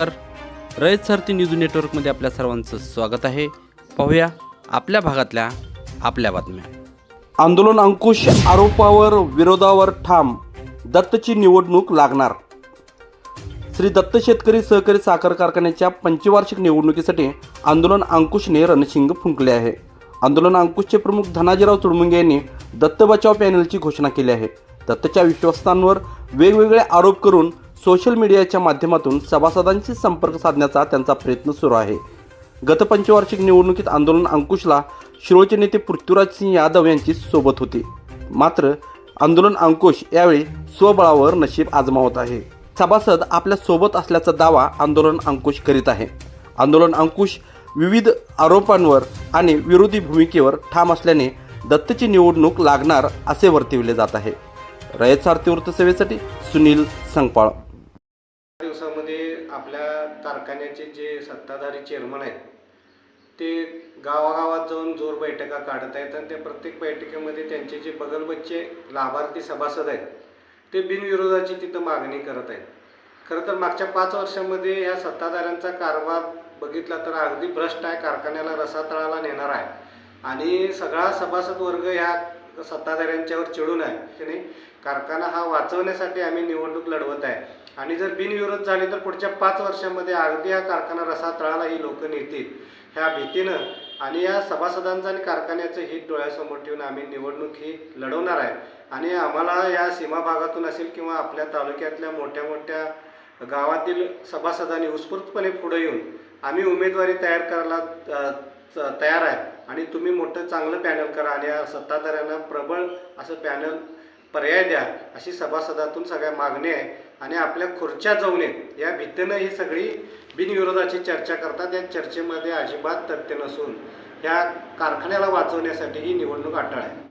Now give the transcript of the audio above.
तर रयत सरती न्यूज नेटवर्कमध्ये आपल्या सर्वांचं स्वागत आहे. पाहूया आपल्या भागातल्या आपल्या बातम्या. आंदोलन अंकुश आरोपावर विरोधावर ठाम. दत्तची निवडणूक लागणार. श्री दत्त शेतकरी सहकारी साखर कारखान्याच्या पंचवार्षिक निवडणुकीसाठी आंदोलन अंकुशने रणशिंग फुंकले आहे. आंदोलन अंकुशचे प्रमुख धनाजीराव चुडमुंगे यांनी दत्त बचाव पॅनलची घोषणा केली आहे. दत्तच्या विश्वस्तांवर वेगवेगळे आरोप करून सोशल मीडियाच्या माध्यमातून सभासदांशी संपर्क साधण्याचा त्यांचा प्रयत्न सुरू आहे. गत पंचवार्षिक निवडणुकीत आंदोलन अंकुशला शिरोळचे नेते पृथ्वीराज सिंह यादव यांची सोबत होती. मात्र आंदोलन अंकुश यावेळी स्वबळावर नशीब आजमावत आहे. सभासद आपल्यासोबत असल्याचा दावा आंदोलन अंकुश करीत आहे. आंदोलन अंकुश विविध आरोपांवर आणि विरोधी भूमिकेवर ठाम असल्याने दत्तची निवडणूक लागणार असे वर्तविले जात आहे. रयत सारथी वृत्तसेवेसाठी सुनील संगपाळ. आपल्या कारखान्याचे जे सत्ताधारी चेअरमन आहेत ते गावागावात जाऊन जोर बैठका काढत आहेत आणि त्या प्रत्येक बैठकीमध्ये त्यांचे जे बगलबच्चे लाभार्थी सभासद आहेत ते बिनविरोधाची तिथं मागणी करत आहेत. खरं तर मागच्या पाच वर्षामध्ये या सत्ताधाऱ्यांचा कारभार बघितला तर अगदी भ्रष्ट आहे कारखान्याला रसातळाला नेणार आहे आणि सगळा सभासद वर्ग ह्या सत्ताधाऱ्यांच्यावर चिडून आहे. कारखाना हा वाचवण्यासाठी आम्ही निवडणूक लढवत आहे. आणि जर बिनविरोध झाली तर पुढच्या पाच वर्षामध्ये अगदी हा कारखाना रसातळाला ही लोक नेतील. ह्या भीतीनं आणि या सभासदांचं आणि कारखान्याचं हित डोळ्यासमोर ठेवून आम्ही निवडणूक ही लढवणार आहे. आणि आम्हाला या सीमा भागातून असेल किंवा आपल्या तालुक्यातल्या मोठ्या मोठ्या गावातील सभासदांनी उत्स्फूर्तपणे पुढे येऊन आम्ही उमेदवारी तयार करायला च- तयार आहे. आणि तुम्ही मोठं चांगलं पॅनल करा आणि या सत्ताधाऱ्यांना प्रबळ असं पॅनल पर्याय द्या अशी सभासदातून सगळ्या मागणी आहे. आणि आपल्या खुर्च्या जाऊन येत या भीतीनं ही सगळी बिनविरोधाची चर्चा करतात. या चर्चेमध्ये अजिबात तथ्य नसून या कारखान्याला वाचवण्यासाठी ही निवडणूक अटळ आहे.